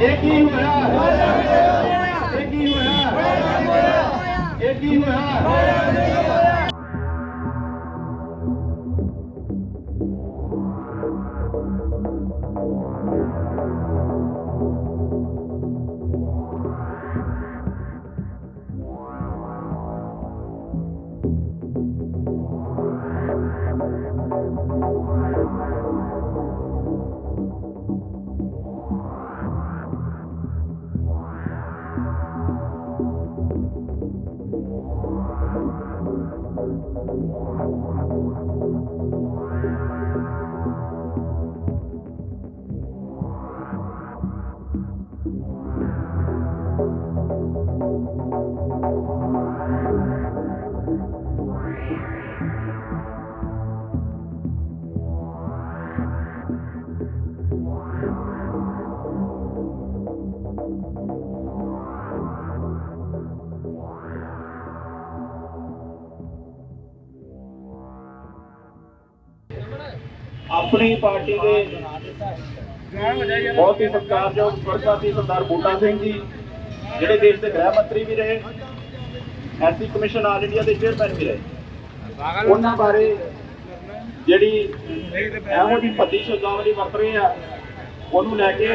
ਇਹ ਕੀ ਹੋਇਆ ਇਹ ਕੀ ਹੋਇਆ? ਇਹ ਕੀ ਹੋਇਆ? Thank you. ਆਪਣੀ ਪਾਰਟੀ ਦੇ ਬਹੁਤ ਹੀ ਸਤਿਕਾਰਯੋਗ ਸਰਕਾਰੀ ਸਰਦਾਰ ਬੂਟਾ ਸਿੰਘ ਜੀ, ਜਿਹੜੇ ਦੇਸ਼ ਦੇ ਗ੍ਰਹਿ ਮੰਤਰੀ ਵੀ ਰਹੇ, ਐਸਸੀ ਕਮਿਸ਼ਨ ਆਲ ਇੰਡੀਆ ਦੇ ਚੇਅਰਮੈਨ ਵੀ ਰਹੇ ਉਹਨਾਂ ਬਾਰੇ ਜਿਹੜੀ ਇਹੋ ਜਿਹੀ ਪੱਤੀ ਸ਼ਬਦਾਵਲੀ ਵਰਤ ਰਹੇ ਆ, ਉਹਨੂੰ ਲੈ ਕੇ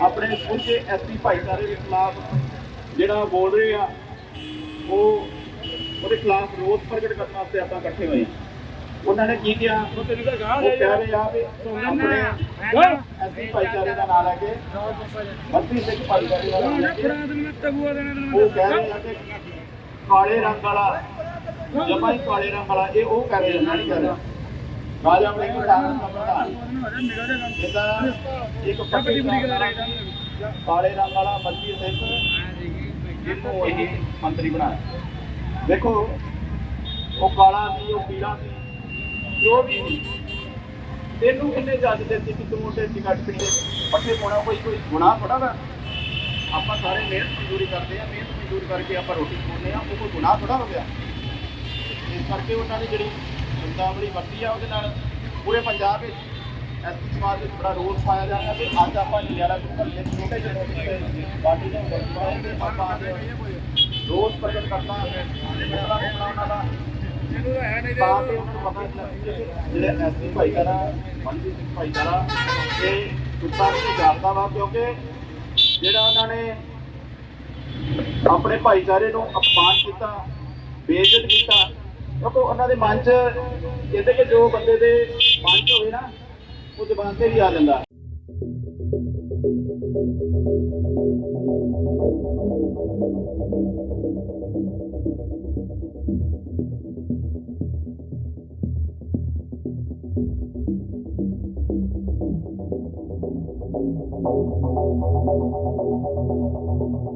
ਆਪਣੇ ਪੂਰੇ ਐਸਸੀ ਭਾਈਚਾਰੇ ਦੇ ਖਿਲਾਫ ਜਿਹੜਾ ਬੋਲ ਰਹੇ ਆ, ਉਹ ਉਹਦੇ ਖਿਲਾਫ ਰੋਸ ਪ੍ਰਗਟ ਕਰਨ ਵਾਸਤੇ ਆਪਾਂ ਇਕੱਠੇ ਹੋਏ ਹਾਂ। ਉਹਨਾਂ ਨੇ ਕੀ ਕਿਹਾ? ਉਹ ਕਹਿ ਰਹੇ ਆ ਵੀ ਆਪਣੇ ਐਸਸੀ ਭਾਈਚਾਰੇ ਦਾ ਨਾਮ ਲੈ ਕੇ ਬੱਤੀ ਸਿੱਖ ਭਾਈਚਾਰੇ ਦਾ ਨਾਮ ਲੈ ਕੇ ਉਹ ਕਹਿ ਰਹੇ ਆ ਕਿ ਕਾਲੇ ਰੰਗ ਵਾਲਾ ਜਮਾ ਹੀ ਕਾਲੇ ਰੰਗ ਵਾਲਾ ਇਹ ਉਹ ਕਹਿ ਰਹੇ ਨਹੀਂ ਕਹਿ ਰਹੇ। ਰਾਜਾ ਆਪਣੇ ਕਿਸਾਨ ਦਾ ਪ੍ਰਧਾਨ ਜਿੱਦਾਂ ਇੱਕ ਪੱਟੀ ਕਾਲੇ ਰੰਗ ਵਾਲਾ ਮੱਤੀ ਸਿੰਘ ਜਿਹਨੂੰ ਇਹ ਮੰਤਰੀ ਬਣਾਇਆ। ਦੇਖੋ ਉਹ ਕਾਲਾ ਸੀ ਉਹ ਪੀਲਾ ਸੀ। ਜੋ ਵੀ ਤੈਨੂੰ ਕਿੰਨੇ ਜੱਜ ਦੇ ਕਿ ਤੂੰ ਤੇ ਟਿਕਟ ਪੀਣੇ ਪੱਠੇ ਪਾਉਣਾ ਕੋਈ ਕੋਈ ਗੁਨਾਹ ਥੋੜਾ ਵਾ। ਆਪਾਂ ਸਾਰੇ ਮਿਹਨਤ ਮਜ਼ਦੂਰੀ ਕਰਦੇ ਆ, ਮਿਹਨਤ ਮਜ਼ਦੂਰੀ ਕਰਕੇ ਆਪਾਂ ਰੋਟੀ ਖਾਂਦੇ ਆ ਉਹ ਕੋਈ ਗੁਨਾਹ ਥੋੜਾ ਹੋ ਗਿਆ। ਇਸ ਕਰਕੇ ਉਹਨਾਂ ਨੇ ਜਿਹੜੀ ਸ਼ਬਦਾਵਲੀ ਵਰਤੀ ਆ, ਉਹਦੇ ਨਾਲ ਪੂਰੇ ਪੰਜਾਬ ਵਿੱਚ ਐਸਪੀ ਸਮਾਜ ਵਿੱਚ ਬੜਾ ਰੋਸ ਪਾਇਆ ਜਾਂਦਾ ਰਿਹਾ ਤੇ ਅੱਜ ਆਪਾਂ ਨਿਆਲਾ ਕੁੱਕਰ ਦੇ ਛੋਟੇ ਜਿਹੇ ਪਾਰਟੀ ਦੇ ਵਰਤਾਏ ਤੇ ਆਪਾਂ ਰੋਸ ਪ੍ਰਗਟ ਕਰਨਾ। ਉਹਨਾਂ ਉਹਨਾਂ ਦਾ ਤਾਂ ਕਿ ਉਹਨਾਂ ਨੂੰ ਪਤਾ ਲੱਗੇ ਜਿਹੜੇ ਐਸਪੀ ਭਾਈਚਾਰਾ ਮੰਡੀ ਸਿੰਘ ਭਾਈਚਾਰਾ ਇਹ ਸੁੱਤਾ ਨਹੀਂ ਜਾਣਦਾ ਵਾ ਕਿਉਂਕਿ ਜਿਹੜਾ ਉਹਨਾਂ ਨੇ ਆਪਣੇ ਭਾਈਚਾਰੇ ਨੂੰ ਅਪਮਾਨ ਕੀਤਾ, ਬੇਇੱਜ਼ਤ ਕੀਤਾ ਕਿਉਂਕਿ ਉਹਨਾਂ ਦੇ ਮਨ 'ਚ ਕਹਿੰਦੇ ਕਿ ਜੋ ਬੰਦੇ ਦੇ ਮਨ 'ਚ ਹੋਵੇ ਨਾ, ਉਹ ਜ਼ਬਾਨ ਤੇ ਵੀ ਆ ਜਾਂਦਾ Thank you.